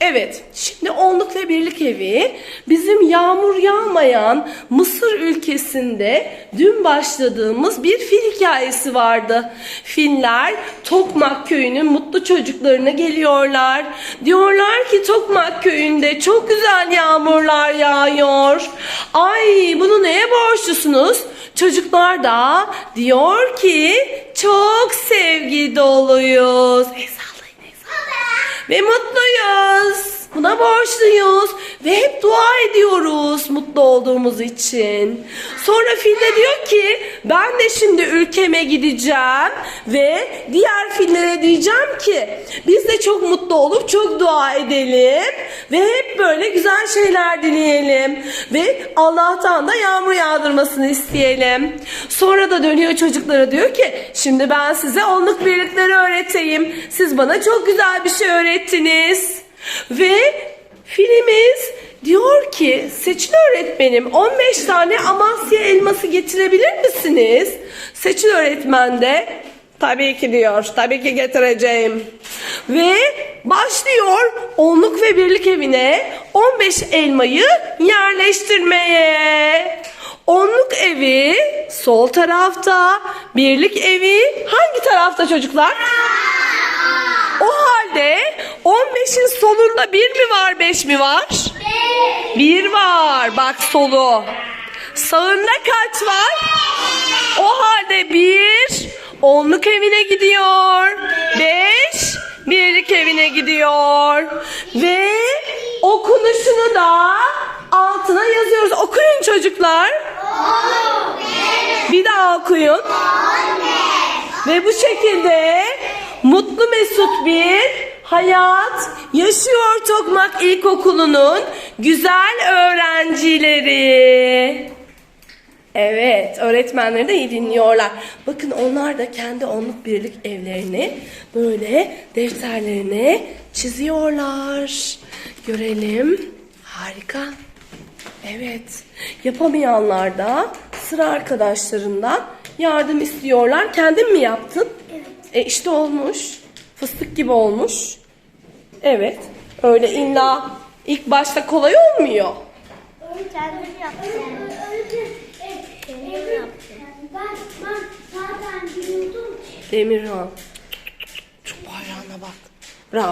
Evet, şimdi onluk ve birlik evi bizim yağmur yağmayan Mısır ülkesinde dün başladığımız bir fil hikayesi vardı. Filler Tokmak köyünün mutlu çocuklarına geliyorlar. Diyorlar ki Tokmak köyünde çok güzel yağmurlar yağıyor. Ay bunu neye borçlusunuz? Çocuklar da diyor ki çok sevgi doluyuz. Ve mutluyuz. Ve hep dua ediyoruz mutlu olduğumuz için. Sonra fil de diyor ki ben de şimdi ülkeme gideceğim ve diğer fillere diyeceğim ki biz de çok mutlu olup çok dua edelim ve hep böyle güzel şeyler dileyelim ve Allah'tan da yağmur yağdırmasını isteyelim. Sonra da dönüyor çocuklara diyor ki şimdi ben size onluk birlikleri öğreteyim. Siz bana çok güzel bir şey öğrettiniz. Ve Seçil öğretmenim 15 tane Amasya elması getirebilir misiniz? Seçil öğretmen de tabii ki diyor. Tabii ki getireceğim. Ve başlıyor onluk ve birlik evine 15 elmayı yerleştirmeye. Onluk evi sol tarafta, birlik evi hangi tarafta çocuklar? O halde 15'in solunda bir mi var, beş mi var? Bir var. Bak solu. Sağında kaç var? O halde bir onluk evine gidiyor. Beş birlik evine gidiyor. Ve okunuşunu da altına yazıyoruz. Okuyun çocuklar. Bir daha okuyun. Ve bu şekilde mutlu mesut bir hayat yaşıyor Tokmak İlkokulu'nun güzel öğrencileri. Evet, öğretmenleri de iyi dinliyorlar. Bakın onlar da kendi onluk birlik evlerini böyle defterlerine çiziyorlar. Görelim. Harika. Evet. Yapamayanlar da sıra arkadaşlarından yardım istiyorlar. Kendin mi yaptın? Evet. E işte olmuş. Fıstık gibi olmuş. Evet. Öyle illa ilk başta kolay olmuyor. Kendim yaptım. Kendim yaptım. Ben, ben zaten biliyordum ki. Demirhan. Çok bayrağına bak. Bravo.